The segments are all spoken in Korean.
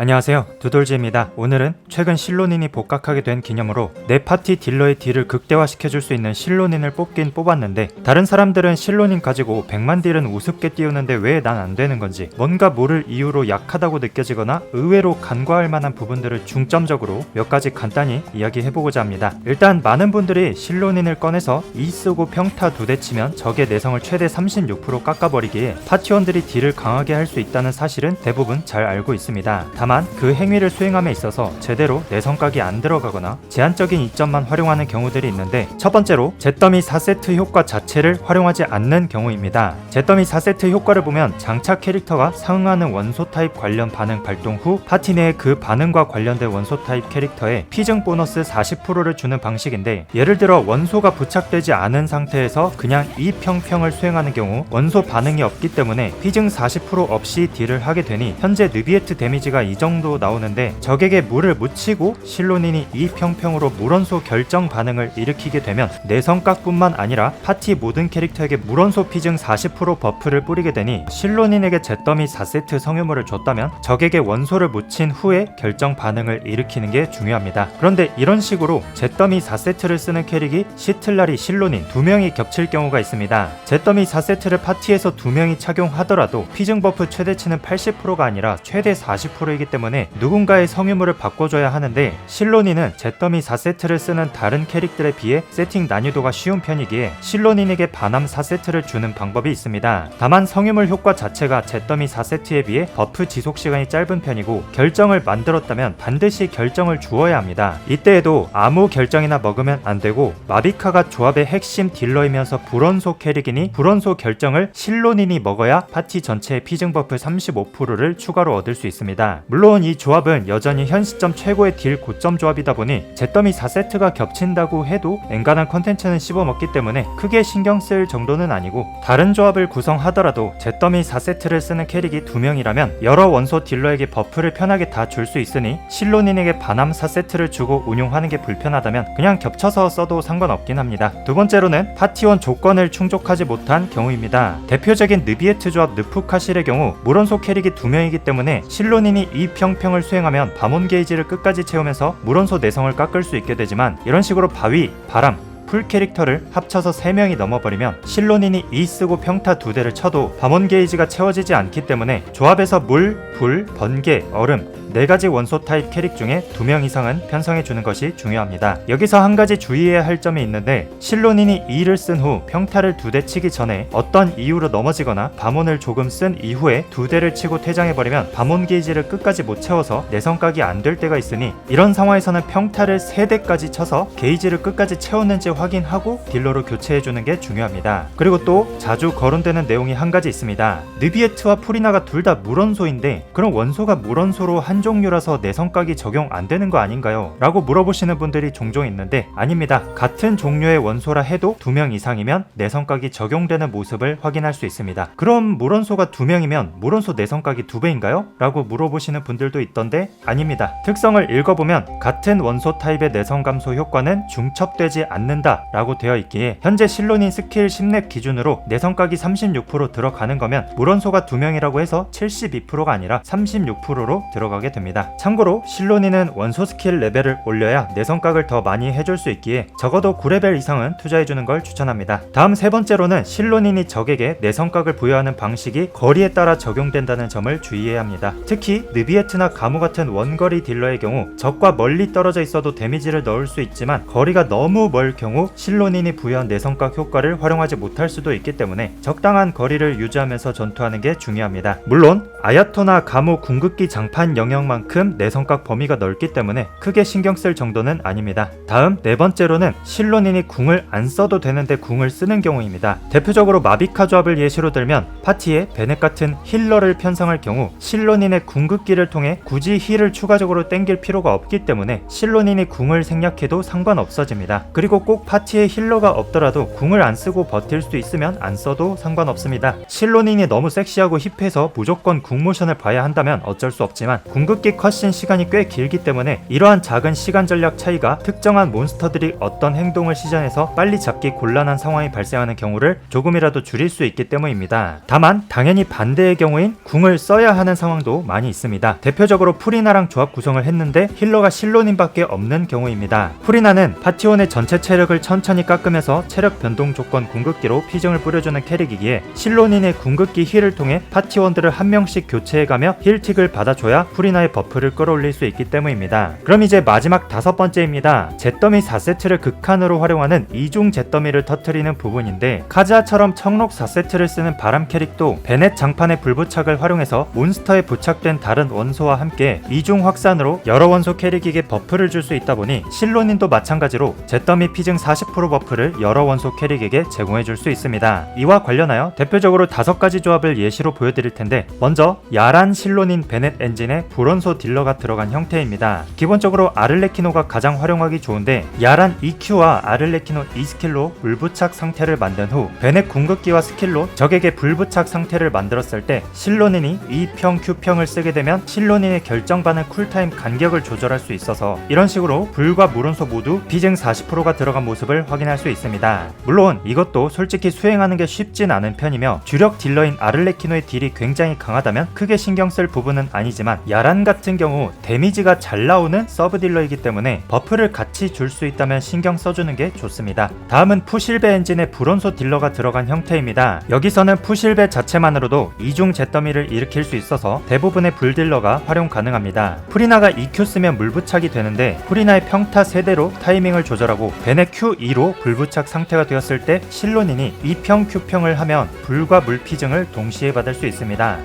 안녕하세요. 두돌지입니다. 오늘은 최근 실로닌이 복각하게 된 기념으로 내 파티 딜러의 딜을 극대화시켜줄 수 있는 실로닌을 뽑긴 뽑았는데 다른 사람들은 실로닌 가지고 100만 딜은 우습게 띄우는데 왜 난 안 되는 건지 뭔가 모를 이유로 약하다고 느껴지거나 의외로 간과할 만한 부분들을 중점적으로 몇 가지 간단히 이야기해보고자 합니다. 일단 많은 분들이 실로닌을 꺼내서 E 쓰고 평타 두 대 치면 적의 내성을 최대 36% 깎아버리기에 파티원들이 딜을 강하게 할 수 있다는 사실은 대부분 잘 알고 있습니다. 다만 그 행위를 수행함에 있어서 제대로 내성각이 안 들어가거나 제한적인 이점만 활용하는 경우들이 있는데 첫 번째로 잿더미 4세트 효과 자체를 활용하지 않는 경우입니다. 잿더미 4세트 효과를 보면 장착 캐릭터가 상응하는 원소 타입 관련 반응 발동 후 파티 내에 그 반응과 관련된 원소 타입 캐릭터에 피증 보너스 40%를 주는 방식인데 예를 들어 원소가 부착되지 않은 상태에서 그냥 이 평평을 수행하는 경우 원소 반응이 없기 때문에 피증 40% 없이 딜을 하게 되니 현재 느비에트 데미지가 이 정도 나오는데 적에게 물을 묻히고 실로닌이 이 평평으로 물원소 결정 반응을 일으키게 되면 내 성각뿐만 아니라 파티 모든 캐릭터에게 물원소 피증 40% 버프를 뿌리게 되니 실로닌에게 잿더미 4세트 성유물을 줬다면 적에게 원소를 묻힌 후에 결정 반응을 일으키는 게 중요합니다. 그런데 이런 식으로 잿더미 4세트를 쓰는 캐릭이 시틀라리 실로닌 두 명이 겹칠 경우가 있습니다. 잿더미 4세트를 파티에서 두 명이 착용하더라도 피증 버프 최대치는 80%가 아니라 최대 40%이기 때문에 누군가의 성유물을 바꿔줘야 하는데 실로닌은 잿더미 4세트를 쓰는 다른 캐릭들에 비해 세팅 난이도가 쉬운 편이기에 실로닌에게 반함 4세트를 주는 방법이 있습니다. 다만 성유물 효과 자체가 잿더미 4세트에 비해 버프 지속 시간이 짧은 편이고 결정을 만들었다면 반드시 결정을 주어야 합니다. 이때에도 아무 결정이나 먹으면 안 되고 마비카가 조합의 핵심 딜러이면서 불원소 캐릭이니 불원소 결정을 실로닌이 먹어야 파티 전체의 피증 버프 35%를 추가로 얻을 수 있습니다. 물론 이 조합은 여전히 현 시점 최고의 딜 고점 조합이다 보니 잿더미 4세트가 겹친다고 해도 엔간한 컨텐츠는 씹어먹기 때문에 크게 신경 쓸 정도는 아니고 다른 조합을 구성하더라도 잿더미 4세트를 쓰는 캐릭이 두 명이라면 여러 원소 딜러에게 버프를 편하게 다 줄 수 있으니 실로닌에게 반함 4세트를 주고 운용하는 게 불편하다면 그냥 겹쳐서 써도 상관없긴 합니다. 두 번째로는 파티원 조건을 충족하지 못한 경우입니다. 대표적인 느비에트 조합 느프카실의 경우 물원소 캐릭이 두 명이기 때문에 실로닌이 이 평평을 수행하면 바몬 게이지를 끝까지 채우면서 물원소 내성을 깎을 수 있게 되지만 이런 식으로 바위, 바람, 풀 캐릭터를 합쳐서 3명이 넘어버리면 실로닌이 E 쓰고 평타 두 대를 쳐도 바몬 게이지가 채워지지 않기 때문에 조합에서 물, 불, 번개, 얼음 네 가지 원소 타입 캐릭 중에 두명 이상은 편성해 주는 것이 중요합니다. 여기서 한 가지 주의해야 할 점이 있는데 실로닌이 E를 쓴 후 평타를 두 대 치기 전에 어떤 이유로 넘어지거나 바몬을 조금 쓴 이후에 두 대를 치고 퇴장해버리면 바몬 게이지를 끝까지 못 채워서 내성각이 안 될 때가 있으니 이런 상황에서는 평타를 세 대까지 쳐서 게이지를 끝까지 채웠는지 확인하고 딜러로 교체해 주는 게 중요합니다. 그리고 또 자주 거론되는 내용이 한 가지 있습니다. 느비에트와 프리나가 둘 다 물원소인데 그럼 원소가 물원소로 한 종류라서 내성각이 적용 안 되는 거 아닌가요? 라고 물어보시는 분들이 종종 있는데 아닙니다. 같은 종류의 원소라 해도 두 명 이상이면 내성각이 적용되는 모습을 확인할 수 있습니다. 그럼 물원소가 두 명이면 물원소 내성각이 두 배인가요? 라고 물어보시는 분들도 있던데 아닙니다. 특성을 읽어보면 같은 원소 타입의 내성 감소 효과는 중첩되지 않는다 라고 되어 있기에 현재 실론인 스킬 10렙 기준으로 내성각이 36% 들어가는 거면 물원소가 두 명이라고 해서 72%가 아니라 36%로 들어 가게 됩니다. 참고로 실로니는 원소 스킬 레벨을 올려야 내성각을 더 많이 해줄 수 있기에 적어도 9레벨 이상은 투자해주는 걸 추천합니다. 다음 세 번째로는 실로닌이 적에게 내성각을 부여하는 방식이 거리에 따라 적용된다는 점을 주의해야 합니다. 특히 느비에트나 가무 같은 원거리 딜러의 경우 적과 멀리 떨어져 있어도 데미지를 넣을 수 있지만 거리가 너무 멀 경우 실로닌이 부여한 내성각 효과를 활용하지 못할 수도 있기 때문에 적당한 거리를 유지하면서 전투하는 게 중요합니다. 물론 아야토나 가무 궁극기 장판 영역 만큼 내성각 범위가 넓기 때문에 크게 신경 쓸 정도는 아닙니다. 다음 네 번째로는 실로닌이 궁을 안 써도 되는데 궁을 쓰는 경우입니다. 대표적으로 마비카 조합을 예시로 들면 파티에 베넷 같은 힐러를 편성할 경우 실로닌의 궁극기를 통해 굳이 힐을 추가적으로 땡길 필요가 없기 때문에 실로닌이 궁을 생략해도 상관없어집니다. 그리고 꼭 파티에 힐러가 없더라도 궁을 안 쓰고 버틸 수 있으면 안 써도 상관없습니다. 실로닌이 너무 섹시하고 힙해서 무조건 궁 모션을 봐야 한다면 어쩔 수 없지만 궁극기 궁극기 컷신 시간이 꽤 길기 때문에 이러한 작은 시간 전략 차이가 특정한 몬스터들이 어떤 행동을 시전해서 빨리 잡기 곤란한 상황이 발생하는 경우를 조금이라도 줄일 수 있기 때문입니다. 다만 당연히 반대의 경우인 궁을 써야 하는 상황도 많이 있습니다. 대표적으로 프리나랑 조합 구성을 했는데 힐러가 실로닌밖에 없는 경우입니다. 프리나는 파티원의 전체 체력을 천천히 깎으면서 체력 변동 조건 궁극기로 피증을 뿌려주는 캐릭이기에 실로닌의 궁극기 힐을 통해 파티원들을 한 명씩 교체해가며 힐틱을 받아줘야 프리나 의 버프를 끌어올릴 수 있기 때문입니다. 그럼 이제 마지막 다섯 번째입니다. 잿더미 4세트를 극한으로 활용하는 이중 잿더미를 터트리는 부분인데 카즈아처럼 청록 4세트를 쓰는 바람 캐릭도 베넷 장판의 불부착을 활용해서 몬스터에 부착된 다른 원소와 함께 이중 확산으로 여러 원소 캐릭에게 버프를 줄 수 있다 보니 실로닌도 마찬가지로 잿더미 피증 40% 버프를 여러 원소 캐릭에게 제공해 줄 수 있습니다. 이와 관련하여 대표적으로 다섯 가지 조합을 예시로 보여드릴 텐데 먼저 야란 실로닌 베넷 엔진에 불 원소 딜러가 들어간 형태입니다. 기본적으로 아를레키노가 가장 활용하기 좋은데 야란 EQ와 아를레키노 E 스킬로 불부착 상태를 만든 후 베넷 궁극기와 스킬로 적에게 불부착 상태를 만들었을 때 실로닌이 E평 Q평을 쓰게 되면 실로닌의 결정 반응 쿨타임 간격을 조절할 수 있어서 이런 식으로 불과 물원소 모두 비증 40%가 들어간 모습을 확인할 수 있습니다. 물론 이것도 솔직히 수행하는 게 쉽진 않은 편이며 주력 딜러인 아를레키노의 딜이 굉장히 강하다면 크게 신경 쓸 부분은 아니지만 야란 같은 경우 데미지가 잘 나오는 서브 딜러이기 때문에 버프를 같이 줄 수 있다면 신경 써주는 게 좋습니다. 다음은 푸실베 엔진에 불원소 딜러가 들어간 형태입니다. 여기서는 푸실베 자체만으로도 이중 잿더미를 일으킬 수 있어서 대부분의 불딜러가 활용 가능합니다. 프리나가 EQ 쓰면 물부착이 되는데 프리나의 평타 세대로 타이밍을 조절하고 베네 Q2로 불부착 상태가 되었을 때 실로닌이 E평 Q평을 하면 불과 물 피증을 동시에 받을 수 있습니다.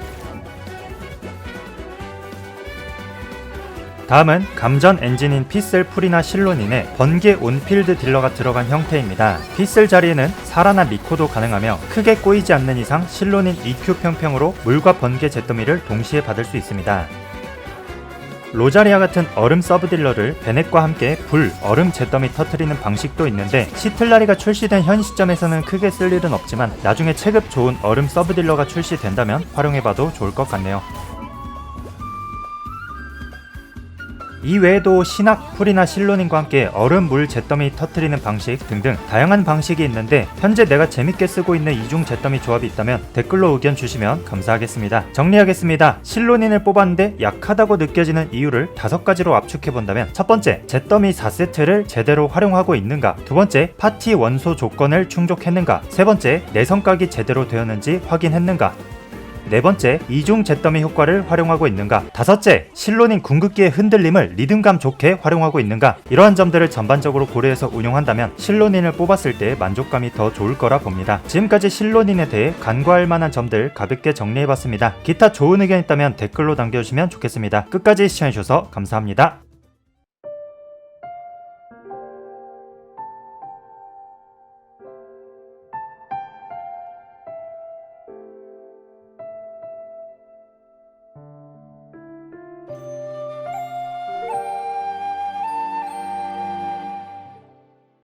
다음은 감전 엔진인 피셀 풀이나 실론인에 번개 온필드 딜러가 들어간 형태입니다. 피셀 자리에는 사라나 미코도 가능하며 크게 꼬이지 않는 이상 실론인 EQ 평평으로 물과 번개 잿더미를 동시에 받을 수 있습니다. 로자리아 같은 얼음 서브딜러를 베넷과 함께 불, 얼음 잿더미 터트리는 방식도 있는데 시틀라리가 출시된 현 시점에서는 크게 쓸 일은 없지만 나중에 체급 좋은 얼음 서브딜러가 출시된다면 활용해봐도 좋을 것 같네요. 이 외에도 신학, 풀이나 실로닌과 함께 얼음 물 잿더미 터트리는 방식 등등 다양한 방식이 있는데 현재 내가 재밌게 쓰고 있는 이중 잿더미 조합이 있다면 댓글로 의견 주시면 감사하겠습니다. 정리하겠습니다. 실로닌을 뽑았는데 약하다고 느껴지는 이유를 다섯 가지로 압축해 본다면 첫 번째, 잿더미 4세트를 제대로 활용하고 있는가? 두 번째, 파티 원소 조건을 충족했는가? 세 번째, 내 성각이 제대로 되었는지 확인했는가? 네 번째, 이중 잿더미 효과를 활용하고 있는가? 다섯째, 실로닌 궁극기의 흔들림을 리듬감 좋게 활용하고 있는가? 이러한 점들을 전반적으로 고려해서 운용한다면 실로닌을 뽑았을 때 만족감이 더 좋을 거라 봅니다. 지금까지 실로닌에 대해 간과할 만한 점들 가볍게 정리해봤습니다. 기타 좋은 의견 있다면 댓글로 남겨주시면 좋겠습니다. 끝까지 시청해주셔서 감사합니다.